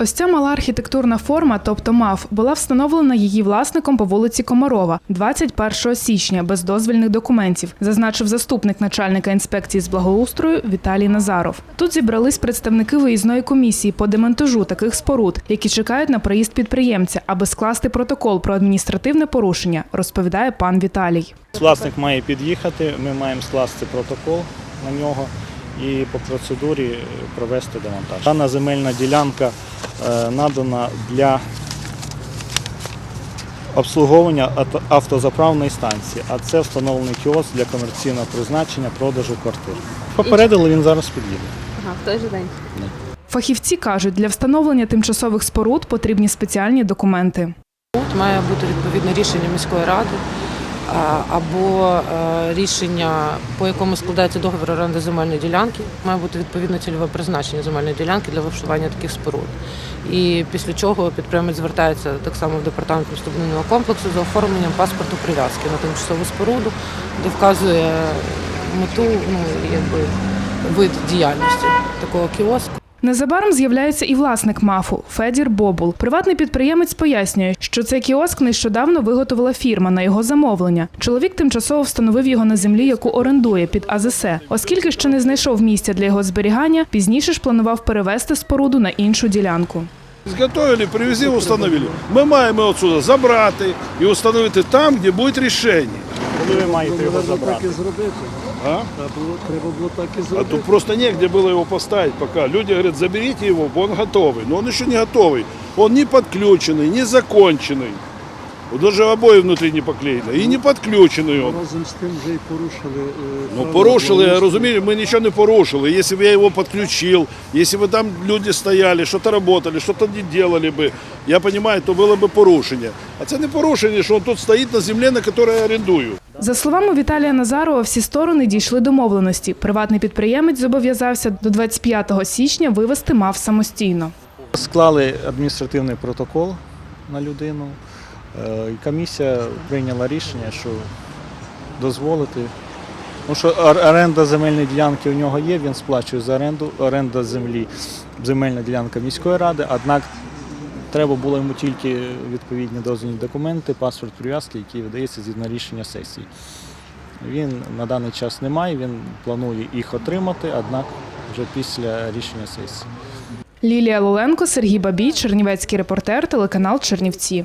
Ось ця мала архітектурна форма, тобто МАФ, була встановлена її власником по вулиці Комарова 21 січня без дозвільних документів, зазначив заступник начальника інспекції з благоустрою Віталій Назаров. Тут зібрались представники виїзної комісії по демонтажу таких споруд, які чекають на приїзд підприємця, аби скласти протокол про адміністративне порушення, розповідає пан Віталій. Власник має під'їхати, ми маємо скласти протокол на нього і по процедурі провести демонтаж. Дана земельна ділянка е, надана для обслуговування ато- автозаправної станції, а це встановлений кіоск для комерційного призначення продажу квартир. Попередили, він зараз під'їде. Ага, в той же день. Фахівці кажуть, для встановлення тимчасових споруд потрібні спеціальні документи. Тут має бути відповідне рішення міської ради або е, рішення, по якому складається договір оренди земельної ділянки. Має бути відповідне цільове призначення земельної ділянки для влаштування таких споруд. І після чого підприємець звертається так само в департамент містобудівного комплексу за оформленням паспорту прив'язки на тимчасову споруду, де вказує мету, ну якби вид діяльності такого кіоску. Незабаром з'являється і власник МАФу Федір Бобул. Приватний підприємець пояснює, що цей кіоск нещодавно виготовила фірма на його замовлення. Чоловік тимчасово встановив його на землі, яку орендує під АЗС. Оскільки ще не знайшов місця для його зберігання, пізніше ж планував перевести споруду на іншу ділянку. Зготовили, привезли, установили. Ми маємо отсюда забрати і установити там, де буде рішення. Коли ви маєте його забрати? А? Треба було так і А зробити. тут просто негде было его поставить пока. Люди говорят, заберите его, он готовый. Но он еще не готовый. Он не подключенный, не законченный. Вот Даже обои внутри не поклеены. И не подключенный он. Разом з тим вже й порушили. е, Ну, правила порушили, благоустрою. разумеете, мы ничего не порушили. Если бы я его подключил, если бы там люди стояли, что-то работали, что-то не делали бы, я понимаю, то было бы порушение. А це не порушення, що он тут стоїть на землі, на якій я орендую. За словами Віталія Назарова, всі сторони дійшли домовленості. Приватний підприємець зобов'язався до 25 січня вивести МАФ самостійно. Склали адміністративний протокол на людину. е, комісія прийняла рішення, що дозволити. Тому що оренда земельної ділянки у нього є, він сплачує за оренду, оренда землі, земельна ділянка міської ради, однак треба було йому тільки відповідні дозвільні документи, паспорт прив'язки, який видається згідно рішення сесії. Він на даний час не має, він планує їх отримати, однак вже після рішення сесії. Лілія Лоленко, Сергій Бабій, Чернівецький репортер, телеканал Чернівці.